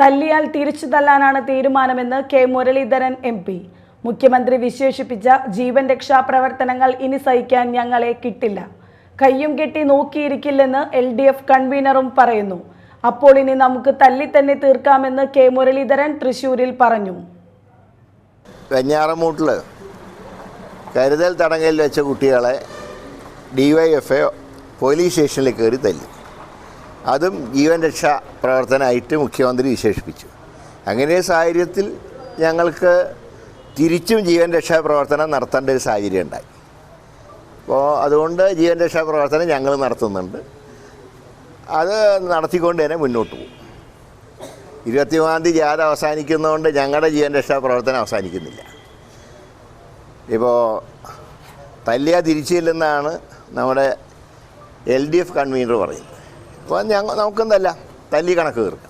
തല്ലിയാൽ തിരിച്ചു തല്ലാനാണ് തീരുമാനമെന്ന് K Muraleedharan M P. മുഖ്യമന്ത്രി വിശേഷിപ്പിച്ച ജീവൻ രക്ഷാ പ്രവർത്തനങ്ങൾ ഇനി സഹിക്കാൻ ഞങ്ങളെ കിട്ടില്ല. കയ്യും കെട്ടി നോക്കിയിരിക്കില്ലെന്ന് എൽ ഡി എഫ് കൺവീനറും പറയുന്നു. അപ്പോൾ ഇനി നമുക്ക് തല്ലി തന്നെ തീർക്കാമെന്ന് കെ മുരളീധരൻ തൃശൂരിൽ പറഞ്ഞു. വെഞ്ഞാറമൂട്ടിൽ കരുതൽ തടങ്കലിൽ വെച്ച കുട്ടികളെ ഡിവൈഎഫ്ഐ പോലീസ് സ്റ്റേഷനിൽ കയറി തല്ലി. അതും ജീവൻ രക്ഷാ പ്രവർത്തനമായിട്ട് മുഖ്യമന്ത്രി വിശേഷിപ്പിച്ചു. അങ്ങനെ സാഹചര്യത്തിൽ ഞങ്ങൾക്ക് തിരിച്ചും ജീവൻ രക്ഷാ പ്രവർത്തനം നടത്തേണ്ട ഒരു സാഹചര്യം ഉണ്ടായി. അപ്പോൾ അതുകൊണ്ട് ജീവൻ രക്ഷാ പ്രവർത്തനം ഞങ്ങൾ നടത്തുന്നുണ്ട്. അത് നടത്തിക്കൊണ്ട് തന്നെ മുന്നോട്ട് പോകും. ഇരുപത്തിമൂന്നാം തീയതി ജാഥ അവസാനിക്കുന്നതുകൊണ്ട് ഞങ്ങളുടെ ജീവൻ രക്ഷാ പ്രവർത്തനം അവസാനിക്കുന്നില്ല. ഇപ്പോൾ തല്ലിയ തിരിച്ചില്ലെന്നാണ് നമ്മുടെ എൽ ഡി എഫ് കൺവീനർ പറയുന്നത്. അപ്പോൾ ഞങ്ങൾ നമുക്കെന്തല്ല തല്ലി കണക്ക് തീർക്കാം